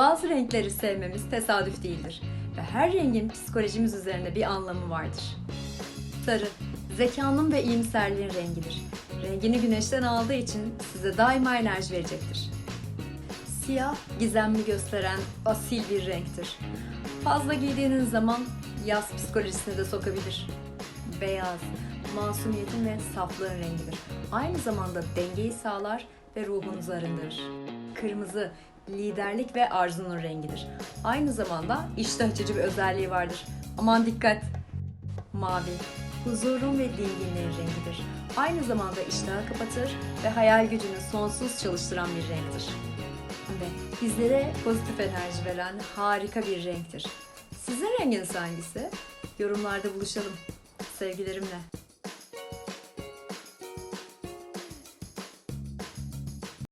Bazı renkleri sevmemiz tesadüf değildir ve her rengin psikolojimiz üzerinde bir anlamı vardır. Sarı, zekanın ve iyimserliğin rengidir. Rengini güneşten aldığı için size daima enerji verecektir. Siyah, gizemli gösteren asil bir renktir. Fazla giydiğiniz zaman yaz psikolojisine de sokabilir. Beyaz, masumiyetin ve saflığın rengidir. Aynı zamanda dengeyi sağlar ve ruhunuzu arındırır. Kırmızı, liderlik ve arzunun rengidir. Aynı zamanda iştah açıcı bir özelliği vardır. Aman dikkat! Mavi, huzurun ve dinginliğin rengidir. Aynı zamanda iştahı kapatır ve hayal gücünü sonsuz çalıştıran bir renktir. Ve bizlere pozitif enerji veren harika bir renktir. Sizin renginiz hangisi? Yorumlarda buluşalım. Sevgilerimle.